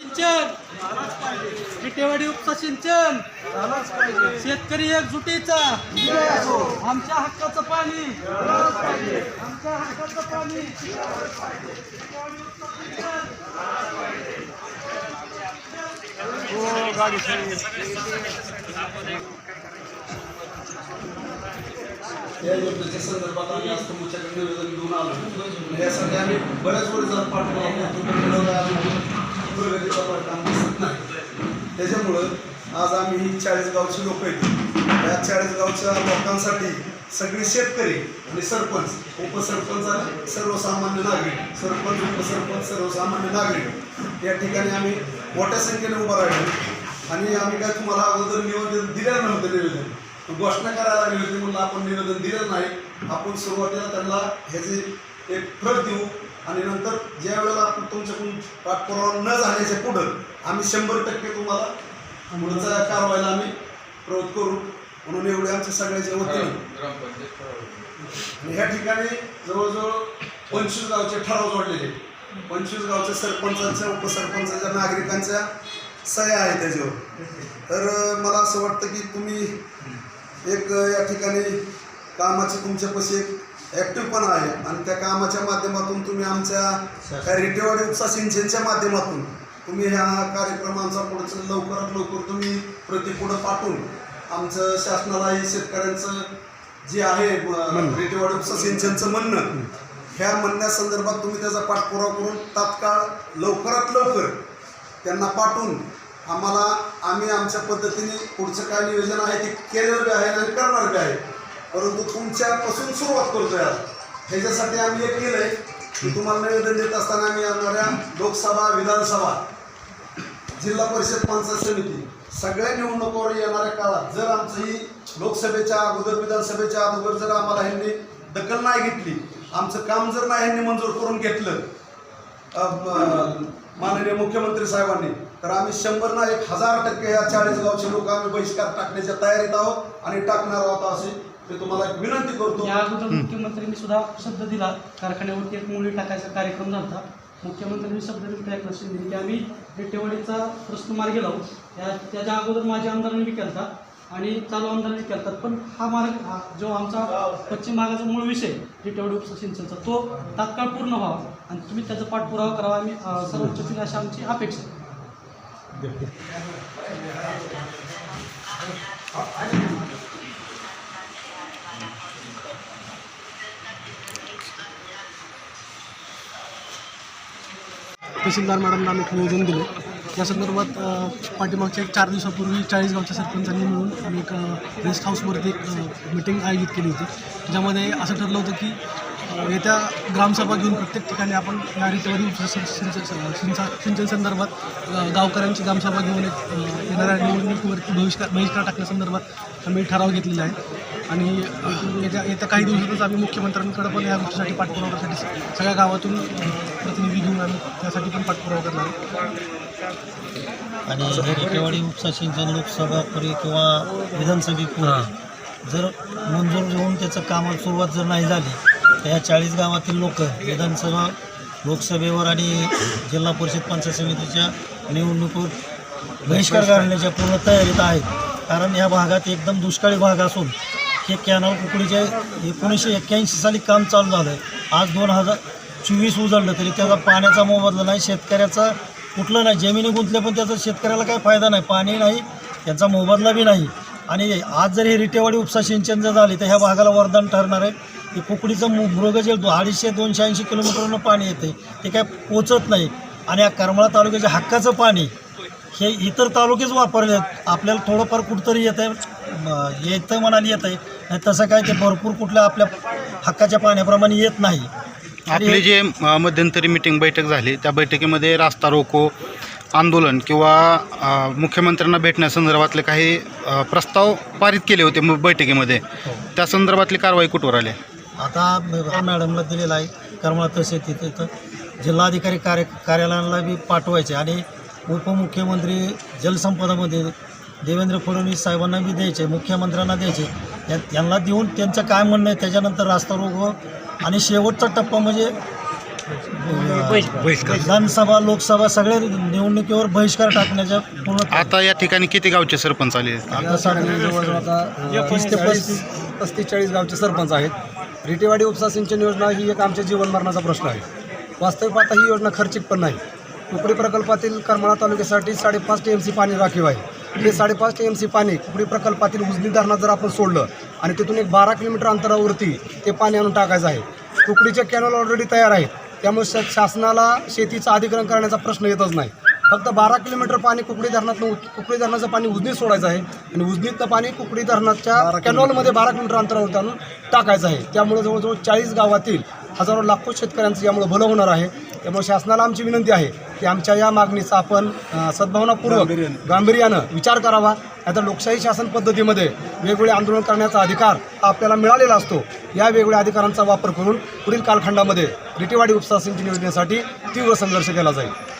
सिंचन. विटेवाडी उपसा सिंचन. शेतकरी एकजुटीचा. आमच्या हक्काचं पाणी. आमच्या हक्काचं पाणी. या योजनेच्या संदर्भात आम्ही आज तुमच्याकडे निवेदन घेऊन आलो आणि यासाठी आम्ही बऱ्याच वेळेस पाठवलं पाठवला प्रगतीचा परिणाम दिसत नाही त्याच्यामुळं आज आम्ही ही चाळीस गावची लोक आहेत. या चाळीस गावच्या लोकांसाठी सगळे शेतकरी आणि सरपंच उपसरपंच आणि सर्वसामान्य नागरिक सरपंच उपसरपंच सर्वसामान्य नागरिक या ठिकाणी आम्ही मोठ्या संख्येने उभा राहिलो. आणि आम्ही काय तुम्हाला अगोदर निवेदन दिलेलं नव्हतं निवेदन. घोषणा करायला लागली होती म्हणून आपण निवेदन दिलेलं नाही. आपण सुरुवातीला त्यांना ह्याची एक प्रत देऊ आणि नंतर ज्या वेळेला आपण तुमच्याकडून पाठपुरावा न झाल्याच्या पुढं आम्ही शंभर टक्के तुम्हाला पुढच्या कारवाईला आम्ही प्रवृत्त करू. म्हणून एवढे आमच्या सगळ्याच्या वतीने ह्या ठिकाणी जवळजवळ पंचवीस गावचे ठराव जोडलेले पंचवीस गावच्या सरपंचांच्या उपसरपंचाच्या नागरिकांच्या सह्या आहेत त्याच्यावर. तर मला असं वाटतं की तुम्ही एक या ठिकाणी कामाची तुमच्यापाशी एक ॲक्टिव्हपणा आहे. आणि त्या कामाच्या माध्यमातून तुम्ही आमच्या रिटेवाडी उपसा सिंचनच्या माध्यमातून तुम्ही ह्या कार्यक्रमांचा पुढचं लवकरात लवकर तुम्ही प्रति पुढं पाठवून आमचं शासनालाही शेतकऱ्यांचं जे आहे रेटेवाडी उपसा सिंचनचं म्हणणं ह्या म्हणण्यासंदर्भात तुम्ही त्याचा पाठपुरावा करून तात्काळ लवकरात लवकर त्यांना पाठवून आम्हाला आम्ही आमच्या पद्धतीने पुढचं काय नियोजन आहे ते केलेलं बी आहे आणि करणार बी आहे. परंतु तुमच्यापासून सुरुवात करतोय आज. ह्याच्यासाठी आम्ही एक केलंय की तुम्हाला निवेदन देत असताना आम्ही येणाऱ्या लोकसभा विधानसभा जिल्हा परिषद पंचायत समिती सगळ्या निवडणुकावर येणाऱ्या काळात जर आमचं ही लोकसभेच्या अगोदर विधानसभेच्या अगोदर जर आम्हाला ह्यांनी दखल नाही घेतली आमचं काम जर नाही ह्यांनी मंजूर करून घेतलं माननीय मुख्यमंत्री साहेबांनी तर आम्ही शंभर ना एक हजार टक्के या चाळीस गावचे लोक आम्ही बहिष्कार टाकण्याच्या तयारीत आहोत आणि टाकणार आहोत अशी मी तुम्हाला विनंती करतो. या अगोदर मुख्यमंत्र्यांनी सुद्धा शब्द दिला. कारखान्यावरती एक मुली टाकायचा कार्यक्रम झाला मुख्यमंत्र्यांनी शब्द दिला एकनाथ शिंदे की आम्ही रेटेवाडीचा प्रश्न मार्गी लावू त्या त्याच्या अगोदर माझ्या आमदारांनी बी केलता आणि चालू आमदारांनी केलता. पण हा मार्ग हा जो आमचा पश्चिम भागाचा मूळ विषय रेटेवाडी उपसा सिंचनचा तो तात्काळ पूर्ण व्हावा. आणि तुम्ही त्याचा पाठपुरावा करावा. आम्ही अं, सर्वोच्चतील अशी आमची अपेक्षा तहसीलदार मॅडमला आम्ही नियोजन निवेदन दिलं. या संदर्भात पाठीमागच्या एक चार दिवसापूर्वी चाळीस गावच्या सरपंचांनी मिळून आम्ही एक गेस्ट हाऊसवरती एक मिटिंग आयोजित केली होती. ज्यामध्ये असं ठरलं होतं की येत्या ग्रामसभा घेऊन प्रत्येक ठिकाणी आपण या रीतीवरील सिंचन सिंचा सिंचन संदर्भात गावकऱ्यांची ग्रामसभा घेऊन एक येणाऱ्या निवडणुकीवरती बहिष्कार बहिष्कार टाकण्यासंदर्भात आम्ही ठराव घेतलेला आहे. आणि येत्या येत्या काही दिवसातच आम्ही मुख्यमंत्र्यांकडे पण या गोष्टीसाठी पाठपुरावा करण्यासाठी सगळ्या गावातून प्रतिनिधी घेऊन आम्ही त्यासाठी पण पाठपुरावा करणार आणि रेटेवाडी उपसा सिंचन लोकसभापूर्वी किंवा विधानसभेपूर्वी जर मंजूर होऊन त्याचं कामाला सुरुवात जर नाही झाली तर ह्या चाळीस गावातील लोक विधानसभा लोकसभेवर आणि जिल्हा परिषद पंचायत समितीच्या निवडणुकीवर बहिष्कार घालण्याच्या पूर्ण तयारीत आहेत. कारण या भागात एकदम दुष्काळी भाग असून हे कॅनल कुकडीचे एकोणीसशे एक्क्याऐंशी साली काम चालू झालं आहे आज दोन हजार चोवीस उजळलं तरी त्याचा पाण्याचा मोबदला नाही शेतकऱ्याचा कुठलं नाही जमिनी गुंतले पण त्याचा शेतकऱ्याला काही फायदा नाही पाणी नाही त्याचा मोबदला बी नाही. आणि आज जर हे रिटेवाडी उपसा सिंचन जर झाली तर ह्या भागाला वरदान ठरणार आहे. की कुकडीचं मु- मृगजल जे अडीचशे दोनशे ऐंशी किलोमीटरनं पाणी येते ते काय पोचत नाही. आणि या करमाळा तालुक्याच्या हक्काचं पाणी हे इतर तालुकेच वापरले आहेत आपल्याला थोडंफार कुठंतरी येतं आहे येतं म्हणाली येतं आहे नाही तसं काय ते भरपूर कुठल्या आपल्या हक्काच्या पाण्याप्रमाणे येत नाही. आपली जे अ, मध्यंतरी मिटिंग बैठक झाली त्या बैठकीमध्ये रास्ता रोको आंदोलन किंवा अ, मुख्यमंत्र्यांना भेटण्यासंदर्भातले काही अ, प्रस्ताव पारित केले होते मु- बैठकीमध्ये. त्या संदर्भातली कारवाई कुठवर आली? आता म- मॅडमला दिलेला आहे करमाळा तहसील तिथे तर जिल्हाधिकारी कार्य कार्यालयाला बी पाठवायचे आणि उपमुख्यमंत्री जलसंपदामध्ये देवेंद्र फडणवीस साहेबांना बी द्यायचे मुख्यमंत्र्यांना द्यायचे. त्या त्यांना देऊन त्यांचं काय म्हणणं आहे त्याच्यानंतर रास्ता रोको. आणि शेवटचा टप्पा म्हणजे विधानसभा लोकसभा सगळ्या निवडणुकीवर बहिष्कार टाकण्याच्या पूर्ण आता या ठिकाणी किती गावचे सरपंच आले? जवळजवळ आता तीस ते पस्तीस पस्तीस चाळीस गावचे सरपंच आहेत. रिटेवाडी उपसा सिंचन योजना ही एक आमच्या जीवनमरणाचा प्रश्न आहे. वास्तविक पाहता ही योजना खर्चिक पण नाही. कुकडी प्रकल्पातील करमाळा तालुक्यासाठी साडेपाच टी एम सी पाणी राखीव आहे. हे साडेपाच टी एम सी पाणी कुकडी प्रकल्पातील उजनी धरणात जर आपण सोडलं आणि तिथून एक बारा किलोमीटर अंतरावरती ते पाणी आणून टाकायचं आहे. कुकडीचे कॅनल ऑलरेडी तयार आहेत. त्यामुळे शा- शासनाला शेतीचं अधिग्रहण करण्याचा प्रश्न येतच नाही. फक्त बारा किलोमीटर पाणी कुकडी धरणातून कुकडी धरणाचं पाणी उजनीत सोडायचं आहे आणि उजनीतलं पाणी कुकडी धरणाच्या कॅनॉलमध्ये बारा किलोमीटर अंतरावरती आणून टाकायचं आहे. त्यामुळे जवळजवळ चाळीस गावातील हजारो लाखो शेतकऱ्यांचं यामुळे भलं होणार आहे. त्यामुळे शासनाला आमची विनंती आहे की आमच्या या मागणीचा आपण सद्भावनापूर्वक गांभीर्यानं. विचार करावा. आता लोकशाही शासन पद्धतीमध्ये वेगवेगळे आंदोलन करण्याचा अधिकार हा आपल्याला मिळालेला असतो. या वेगवेगळ्या अधिकारांचा वापर करून पुढील कालखंडामध्ये रिटेवाडी उपसा सिंचन योजनेसाठी तीव्र संघर्ष केला जाईल.